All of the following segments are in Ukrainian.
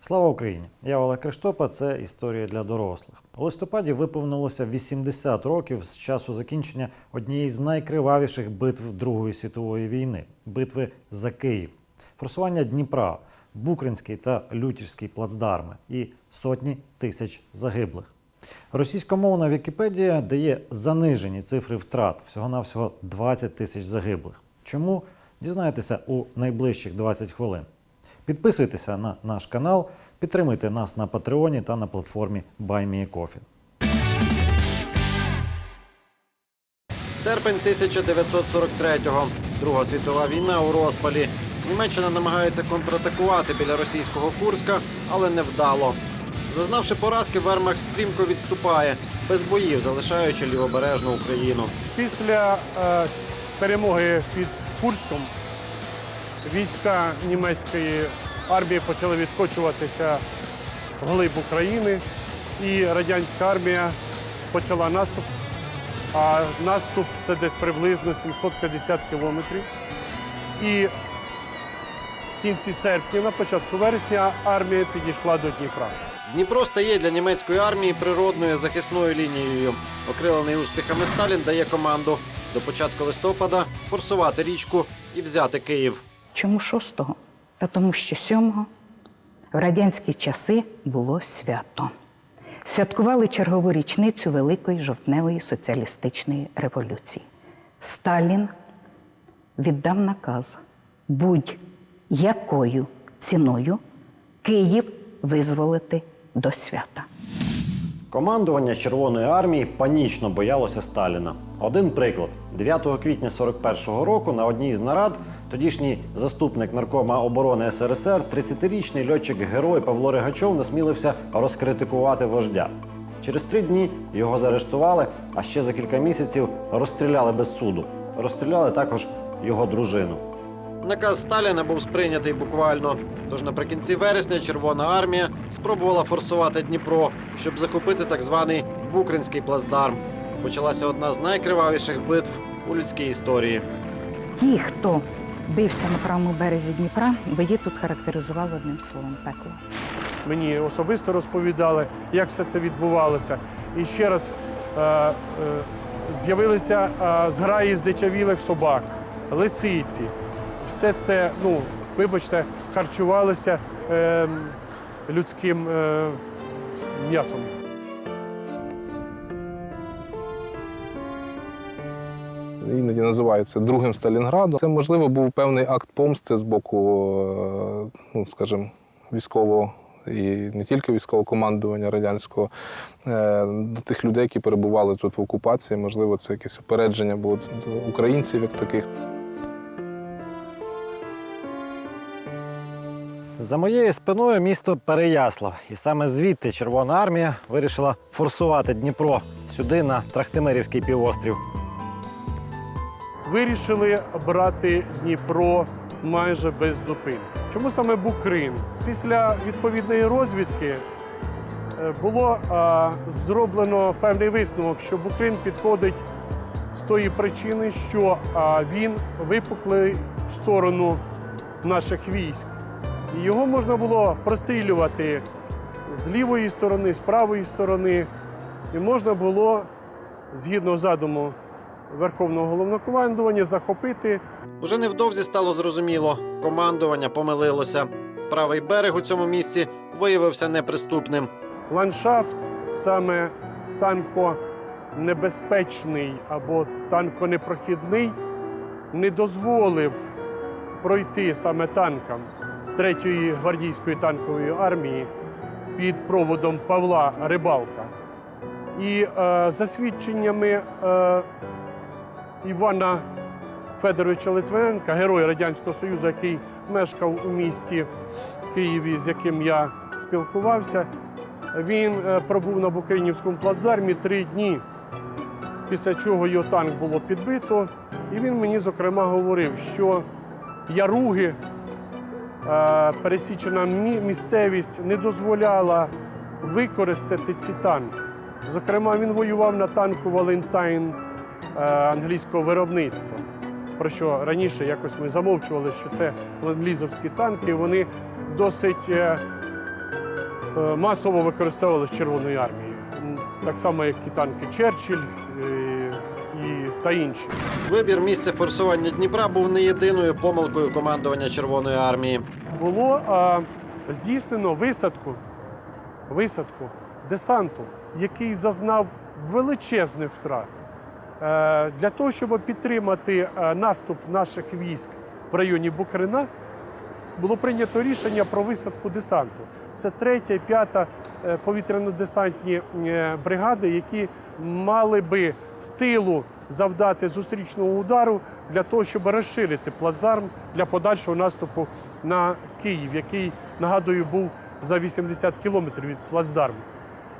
Слава Україні! Я Олег Криштопа. Це історія для дорослих. У листопаді виповнилося 80 років з часу закінчення однієї з найкривавіших битв Другої світової війни битви за Київ, форсування Дніпра, Букринський та Лютіжський плацдарми і сотні тисяч загиблих. Російськомовна Вікіпедія дає занижені цифри втрат всього-навсього 20 тисяч загиблих. Чому дізнаєтеся у найближчих 20 хвилин? Підписуйтеся на наш канал, підтримуйте нас на Патреоні та на платформі BuyMeACoffee. Серпень 1943-го. Друга світова війна у розпалі. Німеччина намагається контратакувати біля російського Курська, але невдало. Зазнавши поразки, Вермахт стрімко відступає, без боїв залишаючи лівобережну Україну. Після е, перемоги під Курськом війська німецької армії почали відкочуватися вглиб України, і радянська армія почала наступ. А наступ це десь приблизно 750 кілометрів. І в кінці серпня, на початку вересня, армія підійшла до Дніпра. Дніпро стає для німецької армії природною захисною лінією. Окрилений успіхами Сталін дає команду до початку листопада форсувати річку і взяти Київ. Чому шостого? Та тому що сьомого в радянські часи було свято. Святкували чергову річницю Великої жовтневої соціалістичної революції. Сталін віддав наказ будь-якою ціною Київ визволити до свята. Командування Червоної армії панічно боялося Сталіна. Один приклад: 9 квітня 41-го року на одній з нарад тодішній заступник наркома оборони СРСР, 30-річний льотчик-герой Павло Ригачов насмілився розкритикувати вождя. Через три дні його заарештували, а ще за кілька місяців розстріляли без суду. Розстріляли також його дружину. Наказ Сталіна був сприйнятий буквально. Тож наприкінці вересня Червона армія спробувала форсувати Дніпро, щоб захопити так званий Букринський плацдарм. Почалася одна з найкривавіших битв у людській історії. Ті, хто бився на правому березі Дніпра, бої тут характеризували одним словом пекло. мені особисто розповідали, як все це відбувалося. І ще раз е, е, з'явилися е, зграї здичавілих собак, лисиці. Все це, ну, вибачте, харчувалося е, людським е, м'ясом. Іноді називається другим Сталінградом. Це можливо був певний акт помсти з боку, е, ну скажімо, військового. І не тільки військового командування радянського е, до тих людей, які перебували тут в окупації. Можливо, це якесь упередження було українців як таких. За моєю спиною місто Переяслав. І саме звідти Червона армія вирішила форсувати Дніпро сюди, на Трахтимирівський півострів. Вирішили брати Дніпро майже без зупин. Чому саме Букрин? Після відповідної розвідки е, було а, зроблено певний висновок, що Букрин підходить з тої причини, що а, він випуклий в сторону наших військ. І його можна було прострілювати з лівої сторони, з правої сторони, і можна було, згідно задуму Верховного головнокомандування, захопити Уже невдовзі стало зрозуміло, командування помилилося. Правий берег у цьому місці виявився неприступним. ландшафт саме танконебезпечний або танконепрохідний не дозволив пройти саме танкам 3-ї гвардійської танкової армії під проводом Павла Рибалка. І е, за свідченнями е, Івана Федоровича Литвиненка, героя Радянського Союзу, який мешкав у місті Києві, з яким я спілкувався, він е, пробув на Букринівському плацдармі три дні, після чого його танк було підбито. І він мені, зокрема, говорив, що яруги, е, пересічена місцевість не дозволяла використати ці танки. Зокрема, він воював на танку Валентайн англійського виробництва. Про що раніше якось ми замовчували, що це ленд-лізовські танки, вони досить е, е, масово використовувалися Червоною армією. Так само, як і танки Черчилль е, і, та інші. Вибір місця форсування Дніпра був не єдиною помилкою командування Червоної армії. було а, здійснено висадку, висадку десанту, який зазнав величезних втрат. Е, для того, щоб підтримати е, наступ наших військ в районі Букрина, було прийнято рішення про висадку десанту. Це третя п'ята е, повітряно-десантні бригади, які мали би з тилу завдати зустрічного удару для того, щоб розширити плацдарм для подальшого наступу на Київ, який, нагадую, був за 80 кілометрів від плацдарму.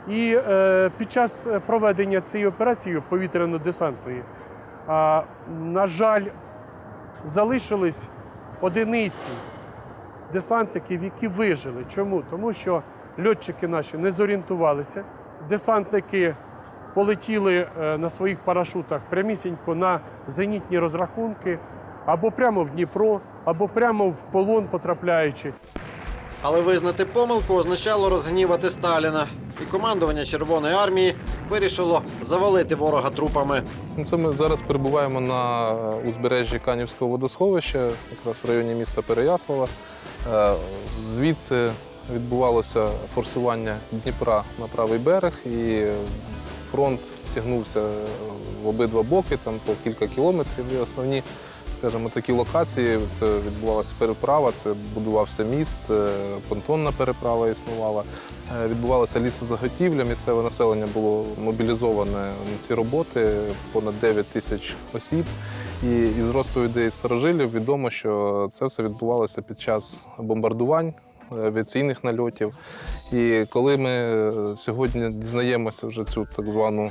І е, під час е, проведення цієї операції повітряно-десантної, на жаль, залишились одиниці десантників, які вижили. Чому? Тому що льотчики наші не зорієнтувалися, десантники полетіли е, на своїх парашутах прямісінько на зенітні розрахунки або прямо в Дніпро, або прямо в полон потрапляючи. Але визнати помилку означало розгнівати Сталіна. І командування Червоної армії вирішило завалити ворога трупами. Ну, Це ми зараз перебуваємо на узбережжі Канівського водосховища, якраз в районі міста Переяслава. Е, Звідси відбувалося форсування Дніпра на правий берег, і фронт тягнувся в обидва боки, там по кілька кілометрів. І основні, скажімо, такі локації це відбувалася переправа, це будувався міст, е, понтонна переправа існувала. Е, Відбувалася лісозаготівля, місцеве населення було мобілізоване на ці роботи, понад 9 тисяч осіб. І із розповідей старожилів відомо, що це все відбувалося під час бомбардувань, е, авіаційних нальотів. І коли ми сьогодні дізнаємося вже цю так звану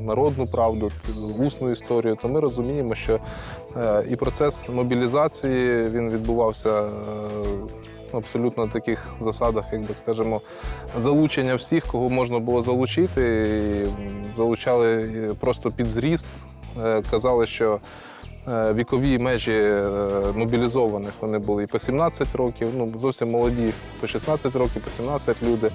народну правду, усну історію, то ми розуміємо, що е, і процес мобілізації він відбувався е, абсолютно на таких засадах, як би скажемо, залучення всіх, кого можна було залучити. І залучали е, просто під зріст. Е, Казали, що е, вікові межі е, мобілізованих вони були і по 17 років, ну зовсім молоді, по 16 років, по 17 люди.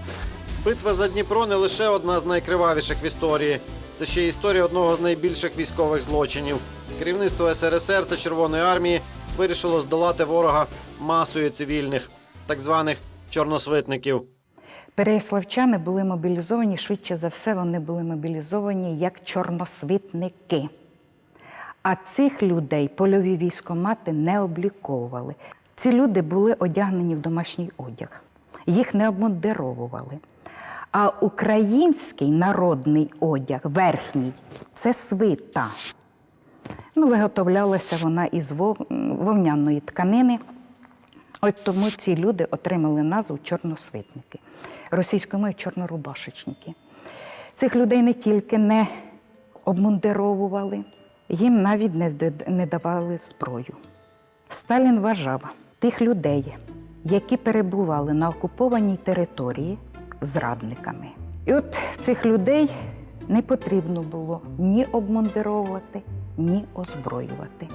Битва за Дніпро не лише одна з найкривавіших в історії. Це ще історія одного з найбільших військових злочинів. Керівництво СРСР та Червоної армії вирішило здолати ворога масою цивільних, так званих чорносвитників. Переяславчани були мобілізовані, швидше за все, вони були мобілізовані як чорносвітники. А цих людей польові військомати не обліковували. Ці люди були одягнені в домашній одяг, їх не обмундировували. А український народний одяг, верхній, це свита. Ну, виготовлялася вона із вовняної тканини. От тому ці люди отримали назву чорносвитники, російською мовою чорнорубашечники. Цих людей не тільки не обмундировували, їм навіть не, давали зброю. Сталін вважав тих людей, які перебували на окупованій території, зрадниками. І от цих людей не потрібно було ні обмундировувати, ні озброювати.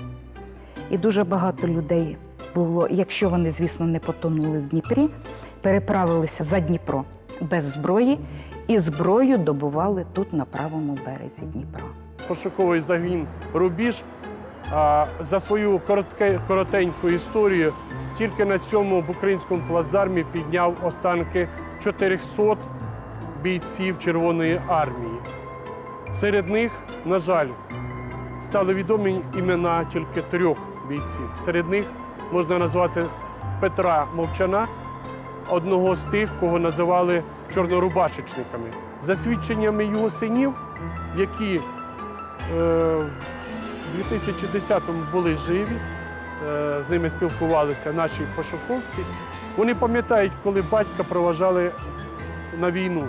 І дуже багато людей було, якщо вони, звісно, не потонули в Дніпрі, переправилися за Дніпро без зброї і зброю добували тут на правому березі Дніпра. пошуковий загін Рубіж за свою коротеньку історію тільки на цьому в українському плацдармі підняв останки 400 бійців Червоної армії. Серед них, на жаль, стали відомі імена тільки трьох бійців. Серед них можна назвати Петра Мовчана, одного з тих, кого називали чорнорубашечниками. За свідченнями його синів, які Е, в 2010-му були живі, е, з ними спілкувалися наші пошуковці. Вони пам'ятають, коли батька проважали на війну.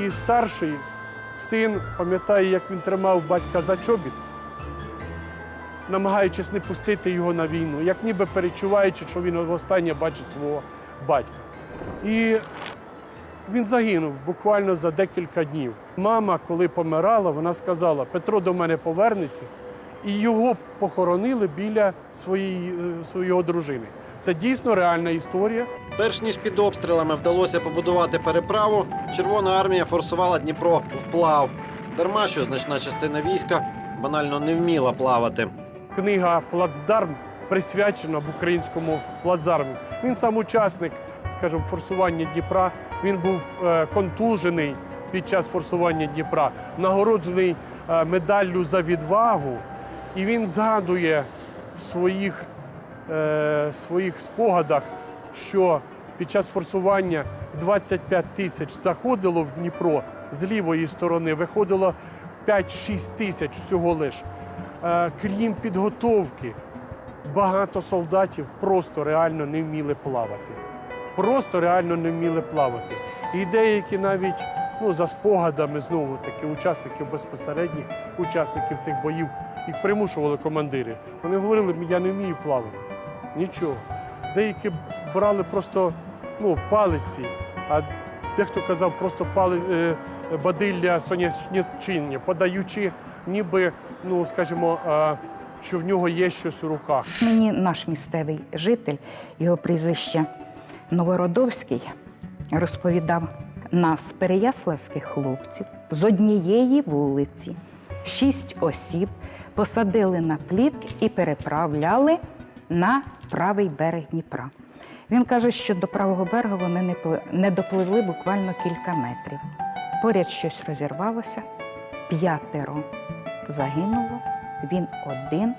І старший син пам'ятає, як він тримав батька за чобіт, намагаючись не пустити його на війну, як ніби перечуваючи, що він востаннє бачить свого батька. І він загинув буквально за декілька днів. Мама, коли помирала, вона сказала: Петро до мене повернеться, і його похоронили біля своєї, е, своєї дружини. Це дійсно реальна історія. Перш ніж під обстрілами вдалося побудувати переправу, Червона армія форсувала Дніпро вплав. Дарма, що значна частина війська банально не вміла плавати. Книга Плацдарм присвячена в українському плацдарму. Він сам учасник, скажімо, форсування Дніпра. Він був е, контужений під час форсування Дніпра, нагороджений е, медаллю за відвагу. І він згадує своїх, е, своїх спогадах, що під час форсування 25 тисяч заходило в Дніпро з лівої сторони, виходило 5-6 тисяч всього лиш. Е, Крім підготовки, багато солдатів просто реально не вміли плавати. Просто реально не вміли плавати. І деякі навіть ну, за спогадами, знову таки, учасників безпосередніх учасників цих боїв, їх примушували командири. Вони говорили, я не вмію плавати. Нічого. Деякі брали просто ну, палиці, а дехто казав просто пали, е, бадилля сонячничиння, подаючи, ніби, ну, скажімо, що в нього є щось у руках. Мені наш місцевий житель, його прізвище Новородовський, розповідав нас, переяславських хлопців, з однієї вулиці, шість осіб посадили на плід і переправляли на правий берег Дніпра. Він каже, що до правого берега вони не пли- допливли буквально кілька метрів. Поряд щось розірвалося, п'ятеро загинуло, він один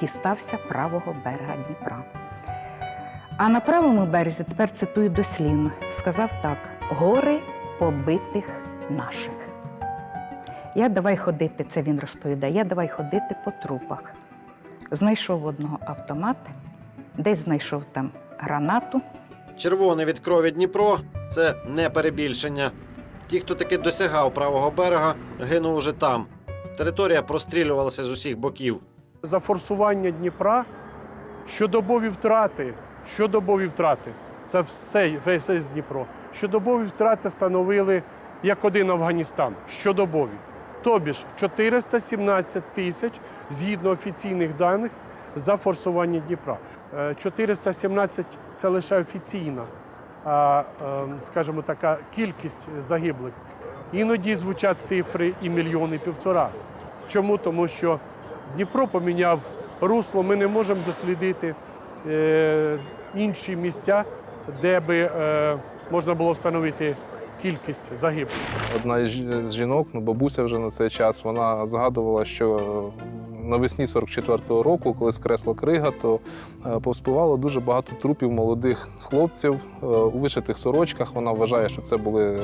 дістався правого берега Дніпра. А на правому березі, тепер цитую дослівно, сказав так: гори побитих наших. Я давай ходити, це він розповідає, я давай ходити по трупах. Знайшов одного автомат, десь знайшов там гранату. Червоне від крові Дніпро це не перебільшення. Ті, хто таки досягав правого берега, гинув уже там. Територія прострілювалася з усіх боків. За форсування Дніпра щодобові втрати, щодобові втрати. Це все, весь, весь Дніпро. Щодобові втрати становили як один Афганістан. Щодобові. Тобі ж 417 тисяч згідно офіційних даних за форсування Дніпра. Е, 417 це лише офіційна, ем, скажімо, така кількість загиблих. Іноді звучать цифри і мільйон, і півтора. Чому? Тому що Дніпро поміняв русло, ми не можемо дослідити е, інші місця, де би е, можна було встановити кількість загиблих. Одна з жінок, ну бабуся вже на цей час, вона згадувала, що навесні 44-го року, коли скресла крига, то е, повспівало дуже багато трупів молодих хлопців е, у вишитих сорочках. Вона вважає, що це були е,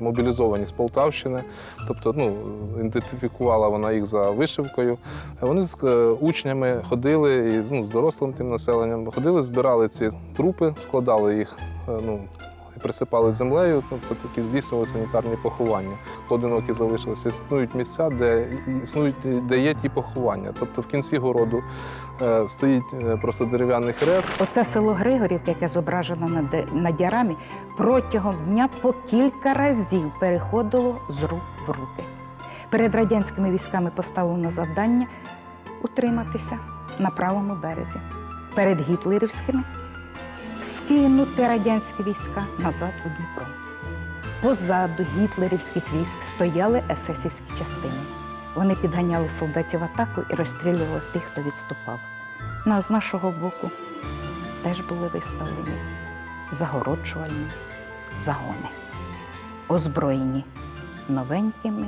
мобілізовані з Полтавщини. Тобто, ну, ідентифікувала вона їх за вишивкою. Вони з учнями ходили і ну, з дорослим тим населенням ходили, збирали ці трупи, складали їх. Ну, присипали землею, тобто такі здійснювали санітарні поховання. Поодинокі залишилися. Існують місця, де існують, де є ті поховання. Тобто в кінці городу е, стоїть е, просто дерев'яний хрест. Оце село Григорівка, яке зображено на, на діарамі, протягом дня по кілька разів переходило з рук в руки. Перед радянськими військами поставлено завдання утриматися на правому березі. Перед гітлерівськими скинути радянські війська назад у Дніпро. Позаду гітлерівських військ стояли есесівські частини. Вони підганяли солдатів атаку і розстрілювали тих, хто відступав. Ну, а з нашого боку теж були виставлені загороджувальні загони, озброєні новенькими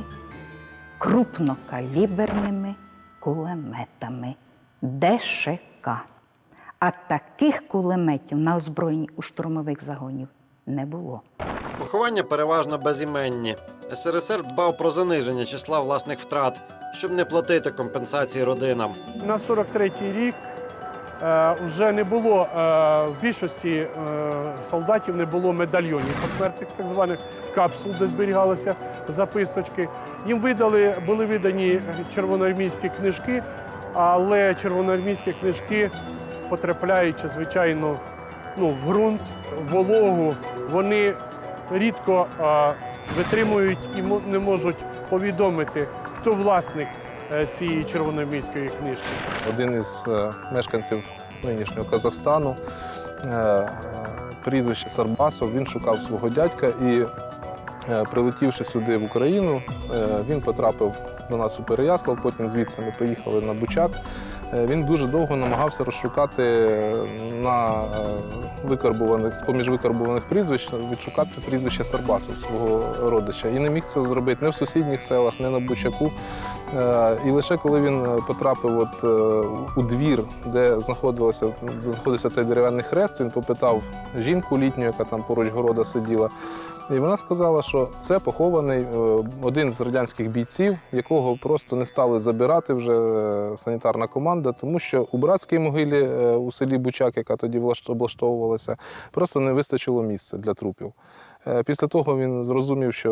крупнокаліберними кулеметами ДШК. А таких кулеметів на озброєнні у штурмових загонів не було. Поховання переважно безіменні. СРСР дбав про заниження числа власних втрат, щоб не платити компенсації родинам. На 43-й рік е, вже не було е, в більшості е, солдатів не було медальйонів посмертних, так званих капсул, де зберігалися записочки. Їм видали, були видані червоноармійські книжки, але червоноармійські книжки, потрапляючи, звичайно, ну, в ґрунт, в вологу, вони рідко е, витримують і не можуть повідомити, хто власник е, цієї червоноармійської книжки. Один із е, мешканців нинішнього Казахстану. Е, Прізвище Сарбасов, він шукав свого дядька і, прилетівши сюди в Україну, він потрапив до нас у Переяслав, потім звідси ми поїхали на Бучак. Е, Він дуже довго намагався розшукати на е, викарбуваних, з-поміж викарбуваних прізвищ, відшукати прізвище Сарбасов, свого родича. І не міг це зробити ні в сусідніх селах, ні на Бучаку. Е, І лише коли він е, потрапив от, е, у двір, де знаходилося, де знаходився цей дерев'яний хрест, він попитав жінку літню, яка там поруч города сиділа. І вона сказала, що це похований е, один з радянських бійців, якого просто не стали забирати вже е, санітарна команда, тому що у братській могилі е, у селі Бучак, яка тоді облаштовувалася, просто не вистачило місця для трупів. Після того він зрозумів, що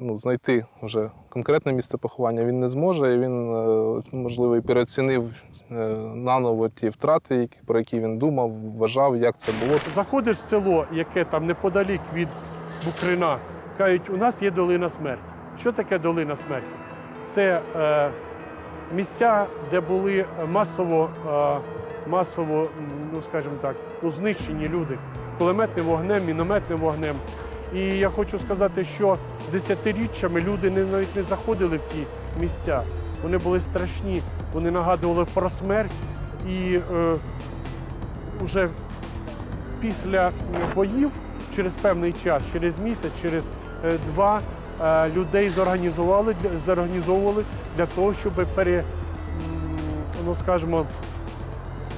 ну, знайти вже конкретне місце поховання він не зможе, і він, можливо, переоцінив наново ті втрати, про які він думав, вважав, як це було. Заходиш в село, яке там неподалік від Букрина, кажуть, у нас є долина смерті. Що таке долина смерті? Це е, місця, де були масово, е, масово, ну скажімо так, ну, знищені люди кулеметним вогнем, мінометним вогнем. І я хочу сказати, що десятиріччями люди не, навіть не заходили в ті місця. Вони були страшні, вони нагадували про смерть. І е, вже після боїв через певний час, через місяць, через е, два е, людей зорганізували зорганізовували для того, щоб пере, ну скажімо,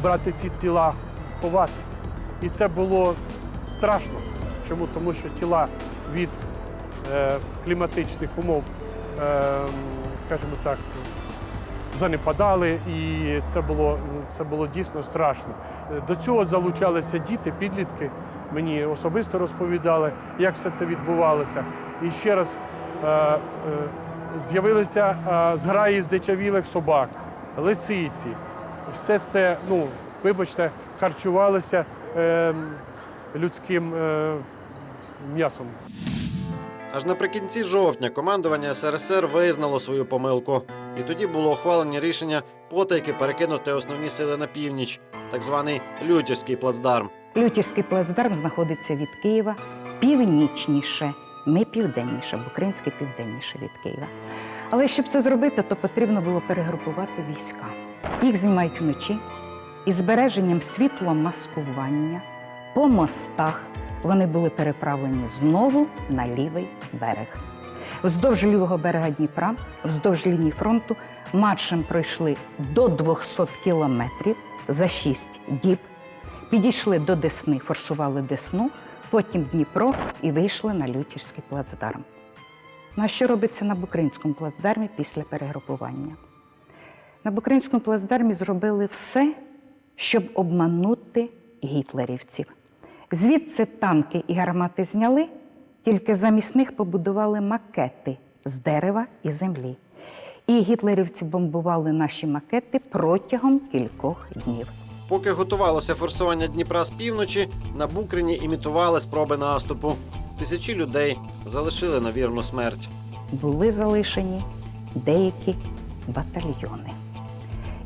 брати ці тіла, ховати. І це було страшно. Чому? Тому що тіла від е, кліматичних умов, е, скажімо так, занепадали, і це було, це було дійсно страшно. До цього залучалися діти, підлітки. Мені особисто розповідали, як все це відбувалося. І ще раз е, е, з'явилися е, зграї здичавілих собак, лисиці. Все це, ну, вибачте, харчувалося е, людським е, м'ясом. Аж наприкінці жовтня командування СРСР визнало свою помилку, і тоді було ухвалення рішення потайки перекинути основні сили на північ, так званий Лютівський плацдарм. Лютівський плацдарм знаходиться від Києва північніше. Ми південніше, Букринський південніше від Києва. Але щоб це зробити, то потрібно було перегрупувати війська. Їх знімають вночі із збереженням світломаскування по мостах. Вони були переправлені знову на лівий берег. Вздовж лівого берега Дніпра, вздовж лінії фронту, маршем пройшли до 200 кілометрів за 6 діб. Підійшли до Десни, форсували Десну, потім Дніпро і вийшли на Лютівський плацдарм. Ну а що робиться на Букринському плацдармі після перегрупування? На Букринському плацдармі зробили все, щоб обманути гітлерівців. Звідси танки і гармати зняли, тільки замість них побудували макети з дерева і землі. І гітлерівці бомбували наші макети протягом кількох днів. Поки готувалося форсування Дніпра з півночі, на Букрині імітували спроби наступу. Тисячі людей залишили на вірну смерть. були залишені деякі батальйони.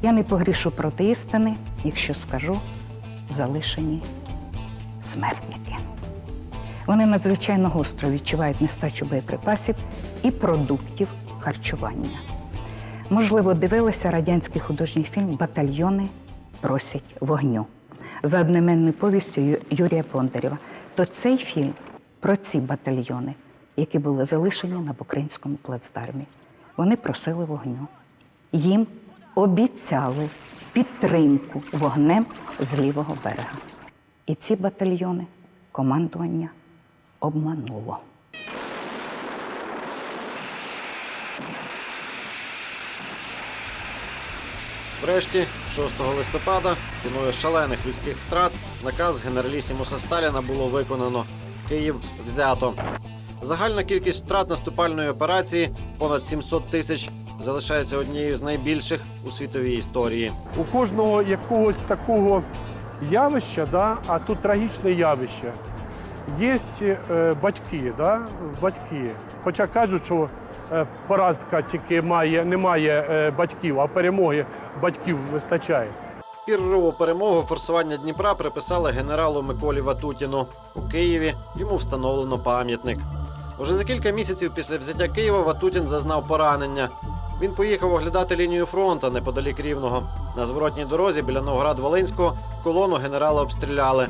Я не погрішу проти істини, якщо скажу залишені смертники. Вони надзвичайно гостро відчувають нестачу боєприпасів і продуктів харчування. Можливо, дивилися радянський художній фільм Батальйони просять вогню за одноіменною повістю Юрія Бондарєва. То цей фільм про ці батальйони, які були залишені на Букринському плацдармі. Вони просили вогню. Їм обіцяли підтримку вогнем з лівого берега. І ці батальйони командування обмануло. Врешті, 6 листопада, ціною шалених людських втрат, наказ генералісімуса Сталіна було виконано. Київ взято. Загальна кількість втрат наступальної операції понад 700 тисяч залишається однією з найбільших у світовій історії. У кожного якогось такого явища, да, а тут трагічне явище. Є е, батьки, да, батьки. Хоча кажуть, що е, поразка тільки має, немає е, батьків, а перемоги батьків вистачає. Піррову перемогу форсування Дніпра приписали генералу Миколі Ватутіну. У Києві йому встановлено пам'ятник. Уже за кілька місяців після взяття Києва Ватутін зазнав поранення. Він поїхав оглядати лінію фронту неподалік Рівного. На зворотній дорозі біля Новоград-Волинського колону генерала обстріляли.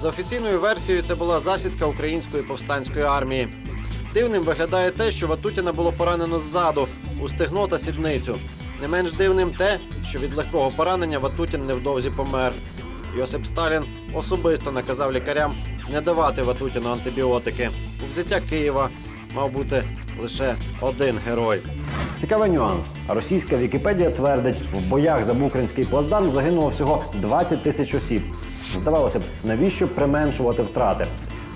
За офіційною версією, це була засідка української повстанської армії. Дивним виглядає те, що Ватутіна було поранено ззаду у стегно та сідницю. Не менш дивним те, що від легкого поранення Ватутін невдовзі помер. Йосип Сталін особисто наказав лікарям не давати Ватутіну антибіотики. У взяття Києва мав бути лише один герой. Цікавий нюанс. Російська Вікіпедія твердить, в боях за Букринський плацдарм загинуло всього 20 тисяч осіб. Здавалося б, навіщо применшувати втрати?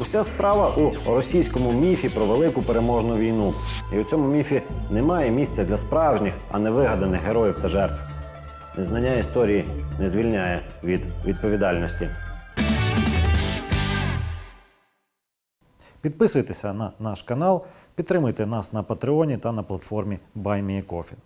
Уся справа у російському міфі про велику переможну війну. І у цьому міфі немає місця для справжніх, а не вигаданих героїв та жертв. Незнання історії не звільняє від відповідальності. Підписуйтеся на наш канал, підтримуйте нас на Патреоні та на платформі BuyMeACoffee.